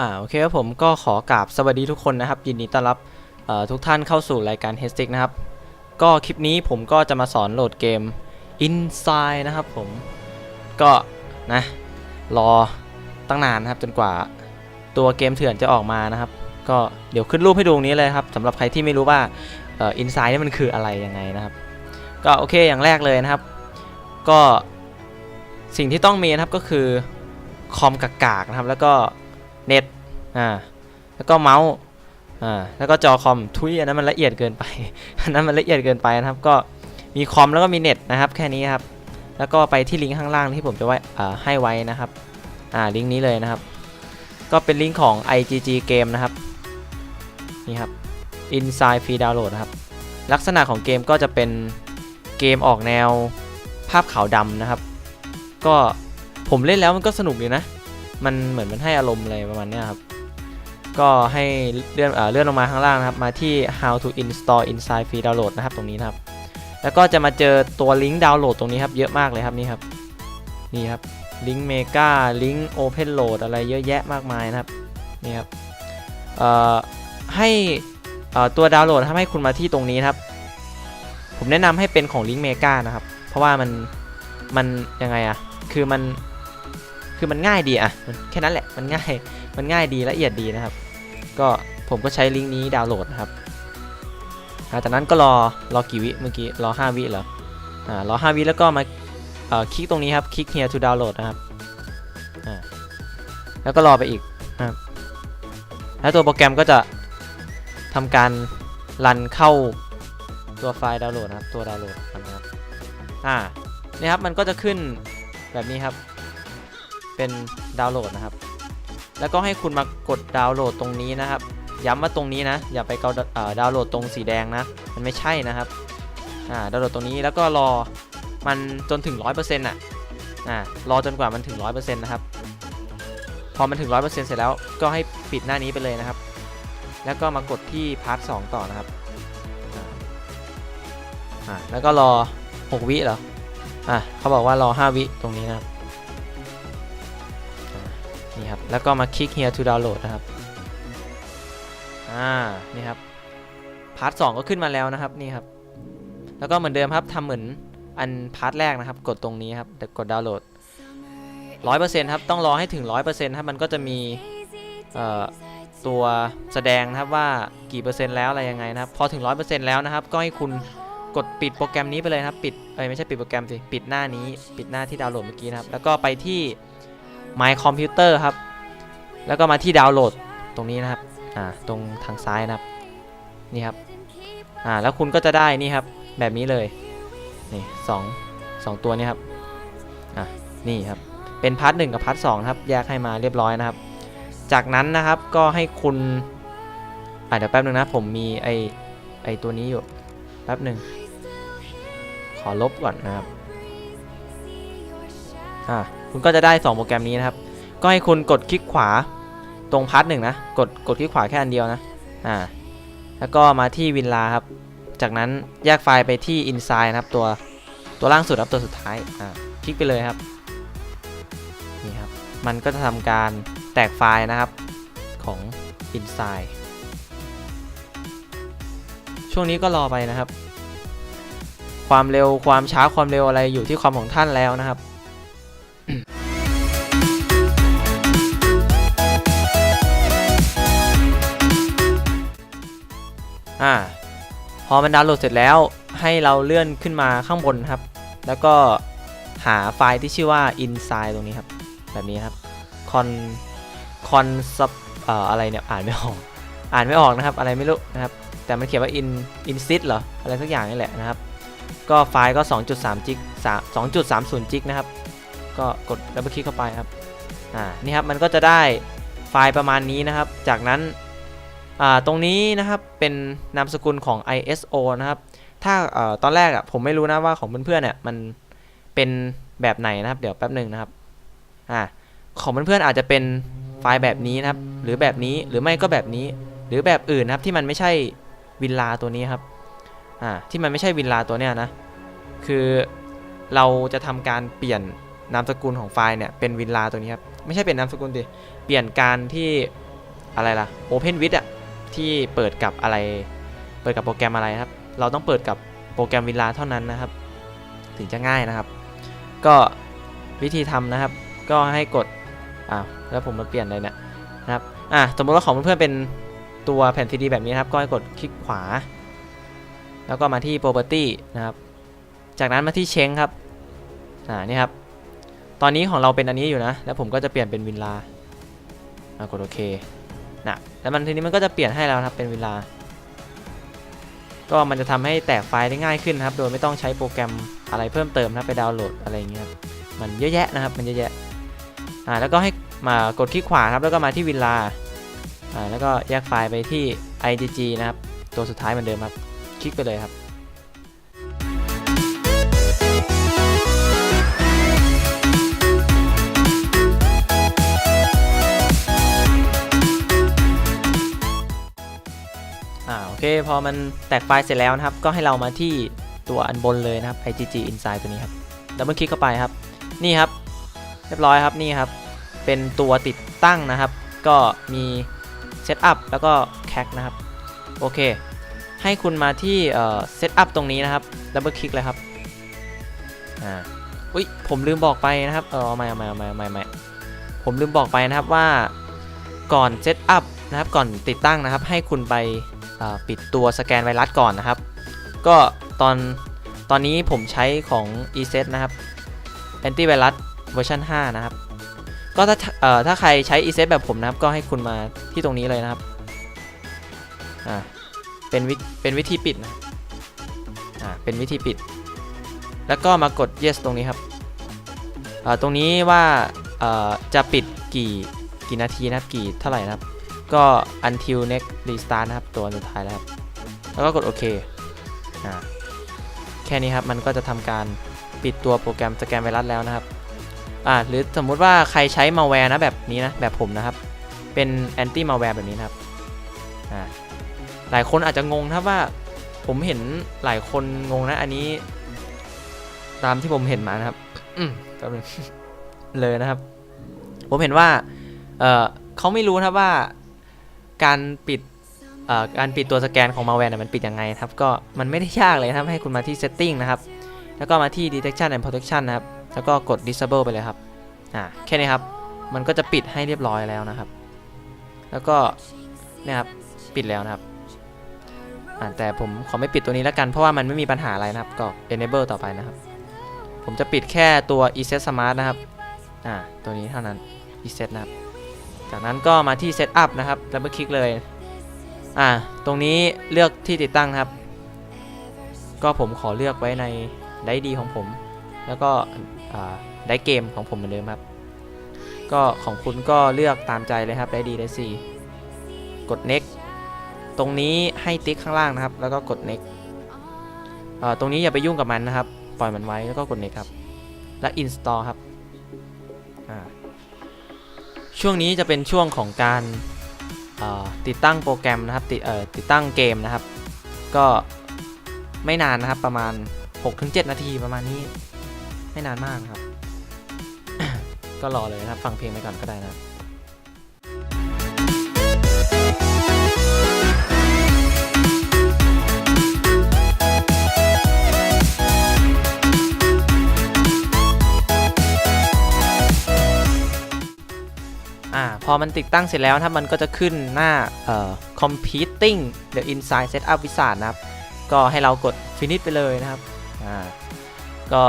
อ่าโอเคครับผมก็ขอกราบสวัสดีทุกคนนะครับ ยินดีต้อนรับทุกท่านเข้าสู่รายการ h e s t i c นะครับ ก็คลิปนี้ผมก็จะมาสอนโหลดเกม Inside นะครับผมก็นะรอตั้งนานนะครับจนกว่าตัวเกมเถื่อนจะออกมานะครับ ก็เดี๋ยวขึ้นรูปให้ดูนี้เลยครับสำหรับใครที่ไม่รู้ว่าอ่อ Inside นี่มันคืออะไรยังไงนะครับ ก็โอเคอย่างแรกเลยนะครับ ก็สิ่งที่ต้องมีนะครับก็คือคอมกากๆนะครับแล้วก็ เน็ตอ่าแล้วก็เมาส์อ่าแล้วก็จอคอมทุยอันนั้นมันละเอียดเกินไปอันนั้นมันละเอียดเกินไปนะครับก็มีคอมแล้วก็มีเน็ตนะครับแค่นี้ครับแล้วก็ไปที่ลิงก์ข้างล่างที่ผมจะไว้อ่าให้ไว้นะครับอ่าลิงก์นี้เลยนะครับ ก็เป็นลิงก์ของ IGG Game นะครับนี่ครับ Inside Free Download นะครับลักษณะของเกมก็จะเป็นเกมออกแนวภาพขาวดำนะครับ ก็ผมเล่นแล้วมันก็สนุกดีนะ มันเหมือนมันให้อารมณ์อะไรประมาณนี้ครับ ก็ให้เลื่อนเอ่อเลื่อนลงมาข้างล่างนะครับ มาที่ how to install inside free download นะครับตรงนี้นะครับ แล้วก็จะมาเจอตัวลิงก์ดาวน์โหลดตรงนี้ครับเยอะมากเลยครับนี่ครับนี่ครับลิงก์เมกาลิงก์โอเพนโหลดอะไรเยอะแยะมากมายนะครับนี่ครับเอ่อให้เอ่อตัวดาวน์โหลดทำให้คุณมาที่ตรงนี้นครับ ผมแนะนำให้เป็นของลิงก์เมกานะครับ เพราะว่ามันมันยังไงอะคือมัน คือมันง่ายดีอะแค่นั้นแหละมันง่ายมันง่ายดีละเอียดดีนะครับ ก็ผมก็ใช้ลิงก์นี้ดาวน์โหลดนะครับจากนั้นก็รอรอกี่วิเมื่อกี้รอ 5 วิเหรออ่ารอ 5 วิแล้วก็มาคลิกตรงนี้ครับคลิก here to download นะครับอ่าแล้วก็รอไปอีกนะครับแล้วตัวโปรแกรมก็จะทำการรันเข้าตัวไฟล์ดาวน์โหลดนะครับตัวดาวน์โหลดนะครับอ่านี่ครับมันก็จะขึ้นแบบนี้ครับ เป็นดาวน์โหลดนะครับ แล้วก็ให้คุณมากดดาวน์โหลดตรงนี้นะครับ ย้ำว่าตรงนี้นะ อย่าไปเกาดาวน์โหลดตรงสีแดงนะ มันไม่ใช่นะครับอ่าดาวน์โหลดตรงนี้แล้วก็รอมันจนถึง 100%อะอ่ารอจนกว่ามันถึง 100%นะครับ พอมันถึง 100%เสร็จแล้วก็ให้ปิดหน้านี้ไปเลยนะครับ แล้วก็มากดที่พาร์ท2ต่อนะครับอ่าแล้วก็รอ 6 วิเหรออะเขาบอกว่ารอ 5 วิตรงนี้นะครับ นี่ครับ แล้วก็มาคลิก here to download นะครับ อ่า นี่ครับ พาร์ทสก็ขึ้นมาแล้วนะครับ นี่ครับ แล้วก็เหมือนเดิมครับทำเหมือนอันพาร์ทแรกนะครับ กดตรงนี้ครับกดดาวน์โหลด100%ครับ ต้องรอให้ถึง100%ครับ มันก็จะมีตัวแสดงนะครับว่ากี่เปอร์เซ็นต์แล้วอะไรยังไงนะครับ พอถึง100%แล้วนะครับ ก็ให้คุณกดปิดโปรแกรมนี้ไปเลยนะครับ ปิด เอ้ยไม่ใช่ปิดโปรแกรมสิ ปิดหน้านี้ ปิดหน้าที่ดาวน์โหลดเมื่อกี้นะครับ แล้วก็ไปที่ My Computer ครับ แล้วก็มาที่ดาวน์โหลดตรงนี้นะครับ อ่า ตรงทางซ้ายนะครับ นี่ครับ อ่า แล้วคุณก็จะได้นี่ครับ แบบนี้เลย นี่สองสองตัวนี้ครับ อะนี่ครับ เป็นพาร์ทหนึ่งกับพาร์ทสองครับ แยกให้มาเรียบร้อยนะครับ จากนั้นนะครับก็ให้คุณ อ่าเดี๋ยวแป๊บนึงนะ ผมมีไอไอตัวนี้อยู่ แป๊บหนึ่ง ขอลบก่อนนะครับ อ่า คุณก็จะได้ 2 โปรแกรมนี้นะครับ ก็ให้คุณกดคลิกขวาตรงพาร์ทหนึ่งนะ กดกดคลิกขวาแค่อันเดียวนะ อ่า แล้วก็มาที่วินลาครับ จากนั้นแยกไฟล์ไปที่ inside นะครับตัวตัวล่างสุดครับตัวสุดท้าย อ่า คลิกไปเลยครับ นี่ครับ มันก็จะทำการแตกไฟล์นะครับของ inside ช่วงนี้ก็รอไปนะครับ ความเร็วความช้าความเร็วอะไรอยู่ที่ความของท่านแล้วนะครับ อ่าพอมันดาวน์โหลดเสร็จแล้วให้เราเลื่อนขึ้นมาข้างบนครับ แล้วก็หาไฟล์ที่ชื่อว่า inside ตรงนี้ครับ แบบนี้ครับ con con sub เอ่ออะไรเนี่ยอ่านไม่ออกอ่านไม่ออกนะครับ อะไรไม่รู้นะครับ แต่มันเขียนว่า in insist เหรออะไรสักอย่างนี่แหละนะครับ ก็ไฟล์ก็ 2.3จิก2.30จิกนะครับ ก็กดดับเบิลคลิกเข้าไปครับอ่านี่ครับมันก็จะได้ไฟล์ประมาณนี้นะครับ จากนั้น ตรงนี้นะครับเป็นนามสกุลของ ISO นะครับถ้าอตอนแรกอะผมไม่รู้นะว่าของเพื่อนๆเนี่ยมันเป็นแบบไหนนะครับเดี๋ยวแป๊บหนึ่งนะครับอ่าของเพื่อนๆอาจจะเป็นไฟล์แบบนี้นะครับ หรือแบบนี้หรือไม่ก็แบบนี้ หรือแบบอื่นนะครับที่มันไม่ใช่วินลาตัวนี้ครับอ่าที่มันไม่ใช่วินลาตัวเนี้ยนะคือเราจะทำการเปลี่ยนนามสกุลของไฟล์เนี่ยเป็นวินลาตัวนี้ครับไม่ใช่เป็นนามสกุลดิเปลี่ยนการที่อะไรล่ะ Open with อะ ที่เปิดกับอะไร เปิดกับโปรแกรมอะไรครับ เราต้องเปิดกับโปรแกรมวินลาเท่านั้นนะครับ ถึงจะง่ายนะครับ ก็วิธีทำนะครับ ก็ให้กดอ้าวแล้วผมมาเปลี่ยนเลยเนี่ยนะครับอะสมมติว่าของเพื่อนๆเป็นตัวแผ่นซีดีแบบนี้นะครับก็ให้กดคลิกขวา แล้วก็มาที่ property นะครับ จากนั้นมาที่เชงครับอ่านี่ครับตอนนี้ของเราเป็นอันนี้อยู่นะ แล้วผมก็จะเปลี่ยนเป็นวินลาอ่ากดโอเค นะแล้วมันทีนี้มันก็จะเปลี่ยนให้แล้วครับเป็นเวลา ก็มันจะทำให้แตกไฟล์ได้ง่ายขึ้นครับ โดยไม่ต้องใช้โปรแกรมอะไรเพิ่มเติมนะครับไปดาวน์โหลดอะไรอย่างเงี้ยครับมันเยอะแยะนะครับมันเยอะแยะอ่าแล้วก็ให้มากดคลิกขวาครับแล้วก็มาที่วิลลาอ่าแล้วก็แยกไฟล์ไปที่ IDG นะครับตัวสุดท้ายเหมือนเดิมครับคลิกไปเลยครับ พอมันแตกไฟล์เสร็จแล้วนะครับ ก็ให้เรามาที่ตัวอันบนเลยนะครับ IgG Inside ตัวนี้ครับดับเบิลคลิกเข้าไปครับ นี่ครับ เรียบร้อยครับนี่ครับ เป็นตัวติดตั้งนะครับ ก็มีเซตอัพแล้วก็แคคนะครับ โอเค ให้คุณมาที่เซตอัพตรงนี้นะครับดับเบิลคลิกเลยครับอ่าอุ้ยผมลืมบอกไปนะครับเออเอาใหม่เอาใหม่เอาใหม่เอาใหม่เอาใหม่ผมลืมบอกไปนะครับว่าก่อนเซตอัพนะครับก่อนติดตั้งนะครับ ให้คุณไป ปิดตัวสแกนไวรัสก่อนนะครับ ก็ตอนตอนนี้ผมใช้ของ ESET นะครับ Antivirus เวอร์ชัน5นะครับ ก็ถ้าเอ่อถ้าใครใช้ ESET แบบผมนะครับ ก็ให้คุณมาที่ตรงนี้เลยนะครับอ่าเป็นวิเป็นวิธีปิดนะอ่าเป็นวิธีปิด แล้วก็มากด yes ตรงนี้ครับอ่าตรงนี้ว่าเอ่อจะปิดกี่กี่นาทีนะครับกี่เท่าไหร่นะครับ ก็ until next restart นะครับ ตัวสุดท้ายแล้วครับ แล้วก็กดโอเคอ่าแค่นี้ครับ มันก็จะทำการปิดตัวโปรแกรมสแกนไวรัสแล้วนะครับอ่าหรือสมมุติว่าใครใช้มาแวร์นะแบบนี้นะ แบบผมนะครับ เป็นแอนตี้มาแวร์แบบนี้นะครับอ่าหลายคนอาจจะงงนะว่าผมเห็นหลายคนงงนะ อันนี้ ตามที่ผมเห็นมานะครับอืมแป๊บนึงเลยนะครับ ผมเห็นว่า เออเขาไม่รู้นะว่า การปิดเอ่อการปิดตัวสแกนของ malware เนี่ยมันปิดยังไงครับก็มันไม่ได้ยากเลยครับให้คุณมาที่ setting นะครับ แล้วก็มาที่ detection and protection นะครับ แล้วก็กด disable ไปเลยครับอ่าแค่นี้ครับ มันก็จะปิดให้เรียบร้อยแล้วนะครับ แล้วก็เนี่ยครับปิดแล้วนะครับอ่าแต่ผมขอไม่ปิดตัวนี้แล้วกันเพราะว่ามันไม่มีปัญหาอะไรนะครับ ก็ enable ต่อไปนะครับ ผมจะปิดแค่ตัว ESET smart นะครับอ่าตัวนี้เท่านั้น ESET นะครับ จากนั้นก็มาที่ Setup นะครับดับเบิลคลิกเลย อ่า ตรงนี้เลือกที่ติดตั้งครับ ก็ผมขอเลือกไว้ในไดดีของผม แล้วก็อ่าไดเกมของผมเหมือนเดิมครับ ก็ของคุณก็เลือกตามใจเลยครับไดดีไดซีกด next ตรงนี้ให้ติ๊กข้างล่างนะครับ แล้วก็กด next อ่าตรงนี้อย่าไปยุ่งกับมันนะครับ ปล่อยมันไว้แล้วก็กด next ครับ และ install ครับ อ่า ช่วงนี้จะเป็นช่วงของการติดตั้งโปรแกรมนะครับติดติดตั้งเกมนะครับ ก็ไม่นานนะครับประมาณ 6-7 นาทีประมาณนี้ไม่นานมากครับ ก็รอเลยนะครับ ฟังเพลงไปก่อนก็ได้นะ อ่าพอมันติดตั้งเสร็จแล้วนะครับมันก็จะขึ้นหน้าเอ่อ completing the inside setup wizard นะครับ ก็ให้เรากด finish ไปเลยนะครับอ่าก็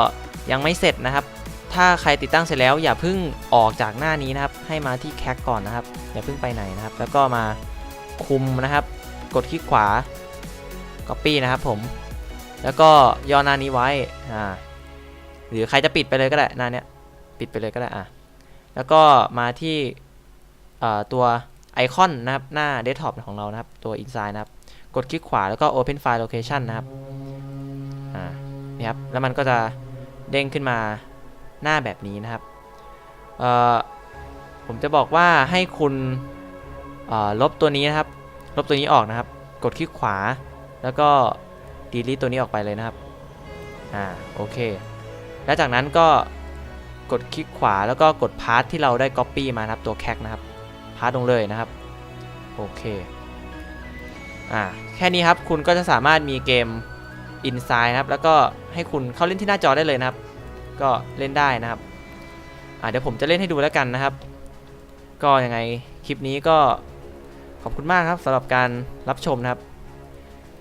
ยังไม่เสร็จนะครับ ถ้าใครติดตั้งเสร็จแล้วอย่าเพิ่งออกจากหน้านี้นะครับ ให้มาที่แค c ก่อนนะครับ อย่าเพิ่งไปไหนนะครับ แล้วก็มาคุมนะครับ กดคลิกขวา copy นะครับผม แล้วก็ย่อหน้านี้ไว้อ่าหรือใครจะปิดไปเลยก็ได้หน้าเนี้ยปิดไปเลยก็ได้อะแล้วก็มาที่ ตัวไอคอนนะครับหน้าเดสก์ท็อปของเรานะครับ ตัว Inside นะครับ กดคลิกขวาแล้วก็ Open File Location นะครับนี่ครับ แล้วมันก็จะเด้งขึ้นมาหน้าแบบนี้นะครับผมจะบอกว่าให้คุณลบตัวนี้นะครับ ลบตัวนี้ออกนะครับ กดคลิกขวา แล้วก็ delete ตัวนี้ออกไปเลยนะครับ อ่า โอเค แล้วจากนั้นก็กดคลิกขวาแล้วก็กดพาร์ทที่เราได้ Copy มานะครับ ตัวแค c นะครับ พาร์ทลงเลยนะครับ โอเค อ่า แค่นี้ครับ คุณก็จะสามารถมีเกม Inside นะครับ แล้วก็ให้คุณเข้าเล่นที่หน้าจอได้เลยนะครับ ก็เล่นได้นะครับ อ่าเดี๋ยวผมจะเล่นให้ดูแล้วกันนะครับ ก็ยังไงคลิปนี้ก็ขอบคุณมากครับสำหรับการรับชมนะครับ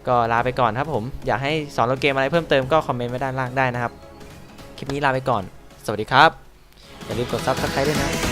ก็ลาไปก่อนครับผม อยากให้สอนเราเกมอะไรเพิ่มเติมก็คอมเมนต์ไว้ด้านล่างได้นะครับ คลิปนี้ลาไปก่อน สวัสดีครับ อย่าลืมกด Subscribe ด้วยนะ